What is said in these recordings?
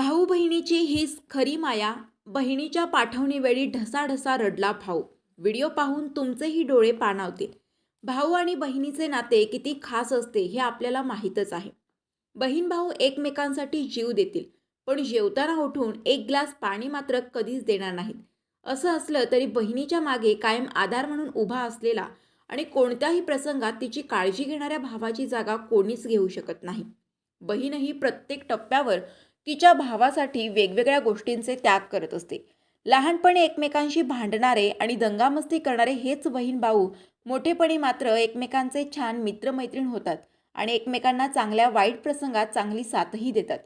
भाऊ बहिणीची हीच खरी माया बहिणीच्या पाठवणीवेळी ढसाढसा रडला भाऊ. व्हिडिओ पाहून तुमचेही डोळे पाणावतील. भाऊ आणि बहिणीचे नाते किती खास असते हे आपल्याला माहीतच आहे. बहीण भाऊ एकमेकांसाठी जीव देतील पण जेवताना उठून एक ग्लास पाणी मात्र कधीच देणार नाहीत. असं असलं तरी बहिणीच्या मागे कायम आधार म्हणून उभा असलेला आणि कोणत्याही प्रसंगात तिची काळजी घेणाऱ्या भावाची जागा कोणीच घेऊ शकत नाही. बहीणही प्रत्येक टप्प्यावर तिच्या भावासाठी वेगवेगळ्या गोष्टींचे त्याग करत असते. लहानपणी एकमेकांशी भांडणारे आणि दंगामस्ती करणारे हेच बहीण भाऊ मोठेपणी मात्र एकमेकांचे छान मित्रमैत्रीण होतात आणि एकमेकांना चांगल्या वाईट प्रसंगात चांगली साथही देतात.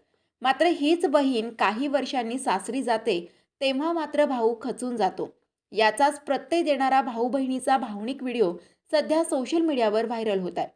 मात्र हीच बहीण काही वर्षांनी सासरी जाते तेव्हा मात्र भाऊ खचून जातो. याचाच प्रत्यय देणारा भाऊ बहिणीचा भावनिक व्हिडिओ सध्या सोशल मीडियावर व्हायरल होत आहे.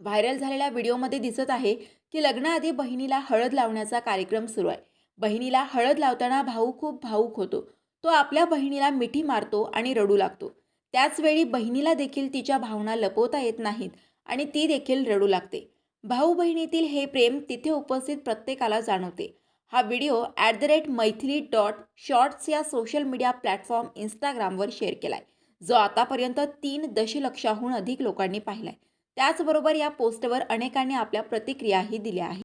व्हायरल झालेल्या व्हिडिओमध्ये दिसत आहे की लग्नाआधी बहिणीला हळद लावण्याचा कार्यक्रम सुरू आहे. बहिणीला हळद लावताना भाऊ खूप भाऊक होतो. तो आपल्या बहिणीला मिठी मारतो आणि रडू लागतो. त्याचवेळी बहिणीला देखील तिच्या भावना लपवता येत नाहीत आणि ती देखील रडू लागते. भाऊ बहिणीतील हे प्रेम तिथे उपस्थित प्रत्येकाला जाणवते. हा video at the rate Maithili dot shorts या सोशल मीडिया प्लॅटफॉर्म इंस्टाग्रामवर शेअर केला आहे जो आतापर्यंत तीन दशलक्षाहून अधिक लोकांनी पाहिला आहे त्याचबरोबर या पोस्टवर अनेकांनी आपल्या प्रतिक्रियाही दिल्या आहेत.